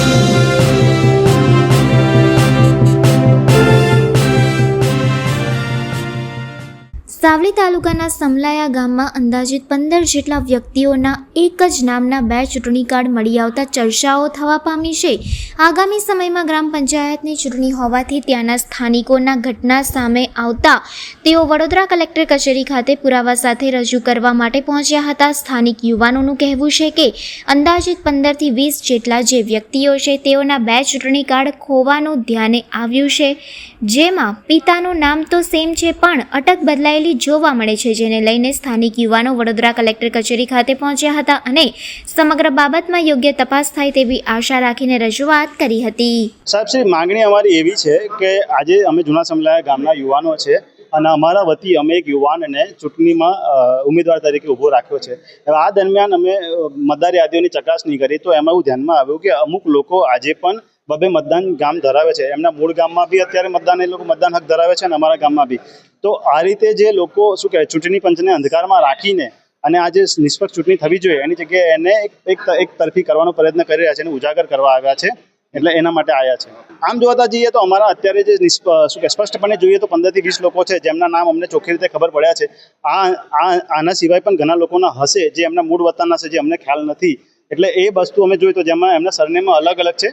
Thank you. Savli તાલુકાના સમલાયા ગામમાં અંદાજિત પંદર જેટલા વ્યક્તિઓના એક જ નામના બે ચૂંટણી કાર્ડ મળી આવતા ચર્ચાઓ થવા પામી છે. આગામી સમયમાં ગ્રામ પંચાયતની ચૂંટણી હોવાથી ત્યાંના સ્થાનિકોના ઘટના સામે આવતા તેઓ વડોદરા કલેક્ટર કચેરી ખાતે પુરાવા સાથે રજૂ કરવા માટે પહોંચ્યા હતા. સ્થાનિક યુવાનોનું કહેવું છે કે અંદાજિત પંદરથી વીસ જેટલા જે વ્યક્તિઓ છે તેઓના બે ચૂંટણી કાર્ડ ખોવાનું ધ્યાને આવ્યું છે. જેમાં પિતાનું નામ તો સેમ છે પણ અટક બદલાયેલી જોવા મળે છે, જેને લઈને સ્થાનિક યુવાનો વડોદરા કલેક્ટર કચેરી ખાતે પહોંચ્યા હતા અને સમગ્ર બાબતમાં યોગ્ય તપાસ થાય તેવી આશા રાખીને રજૂઆત કરી હતી. સાહેબ માંગણી અમારી એવી છે કે આજે અમે જૂના સમલાયા ગામના યુવાનો છે અને અમારા વતી અમે એક યુવાનને ચૂંટણીમાં ઉમેદવાર તરીકે ઊભો રાખ્યો છે. આ દરમિયાન અમે મતદાર યાદીઓની ચકાસણી કરી તો એમાં એવું ધ્યાનમાં આવ્યું કે અમુક લોકો આજે પણ બબે મતદાન ગામ ધરાવે છે. એમના મૂળ ગામમાં બી અત્યારે મતદાન એ લોકો મતદાન હક ધરાવે છે અને અમારા ગામમાં બી. તો આ રીતે જે લોકો શું કહેવાય, ચૂંટણી પંચને અંધકારમાં રાખીને અને આ જે નિષ્પક્ષ ચૂંટણી થવી જોઈએ, એની જગ્યાએ એને એક એક તરફી કરવાનો પ્રયત્ન કરી રહ્યા છે અને ઉજાગર કરવા આવ્યા છે. એટલે એના માટે આવ્યા છે. આમ જોતા જઈએ તો અમારા અત્યારે જે શું કે સ્પષ્ટપણે જોઈએ તો પંદરથી વીસ લોકો છે, જેમના નામ અમને ચોખ્ખી રીતે ખબર પડ્યા છે. આ આના સિવાય પણ ઘણા લોકોના હશે, જે એમના મૂળ વતનના છે જે અમને ખ્યાલ નથી. એટલે એ વસ્તુ અમે જોઈએ તો જેમાં એમના સરનેમ અલગ અલગ છે.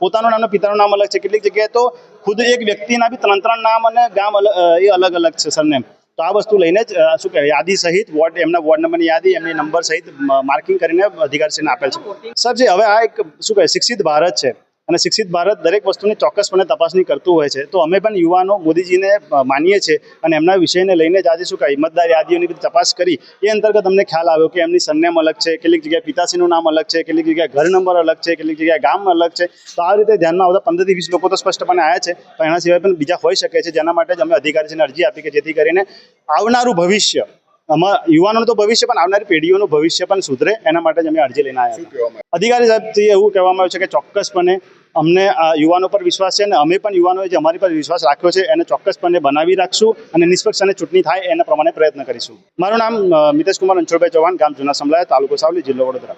પોતાનું નામ પિતાનું નામ અલગ છે. કેટલીક જગ્યાએ તો ખુદ એક વ્યક્તિના બી ત્રણ ત્રણ નામ અને ગામ એ અલગ અલગ છે સરનેમ. તો આ વસ્તુ લઈને જ શું કહેવાય, યાદી સહિત વોર્ડ એમના વોર્ડ નંબરની યાદી, એમની નંબર સહિત માર્કિંગ કરીને અધિકારીશ્રીને આપેલ છે. સર જે, હવે આ એક, શું કહેવાય, શિક્ષિત ભારત છે. અને શિક્ષિત ભારત દરેક વસ્તુની ચોક્કસપણે તપાસણી કરતું હોય છે. તો અમે પણ યુવાનો મોદીજીને માનીએ છીએ અને એમના વિષયને લઈને જ આજે શું કહેવાય મતદાર યાદીઓની બધી તપાસ કરી. એ અંતર્ગત અમને ખ્યાલ આવ્યો કે એમની સરનેમ અલગ છે, કેટલીક જગ્યાએ પિતાશ્રીનું નામ અલગ છે, કેટલીક જગ્યાએ ઘર નંબર અલગ છે, કેટલીક જગ્યાએ ગામ અલગ છે. તો આ રીતે ધ્યાનમાં આવતા પંદરથી વીસ લોકો તો સ્પષ્ટપણે આવ્યા છે, પણ એના સિવાય પણ બીજા હોઈ શકે છે, જેના માટે જ અમે અધિકારીશ્રીને અરજી આપી કે જેથી કરીને આવનારું ભવિષ્ય આમાં યુવાનોનું તો ભવિષ્ય પણ આવનારી પેઢીઓનું ભવિષ્ય પણ સુધરે. એના માટે જ અમે અરજી લઈને આવ્યા હતા. અધિકારી સાહેબથી એવું કહેવામાં આવ્યું છે કે ચોક્કસપણે અમને આ યુવાનો પર વિશ્વાસ છે અને અમે પણ યુવાનોએ જે અમારી પર વિશ્વાસ રાખ્યો છે એને ચોક્કસપણે બનાવી રાખશું અને નિષ્પક્ષ અને ચૂંટણી થાય એના પ્રમાણે પ્રયત્ન કરીશું. મારું નામ મિતેશ કુમાર અંચોળભાઈ ચૌહાણ ગામ જૂના સમલાયા તાલુકો સાવલી જિલ્લો વડોદરા.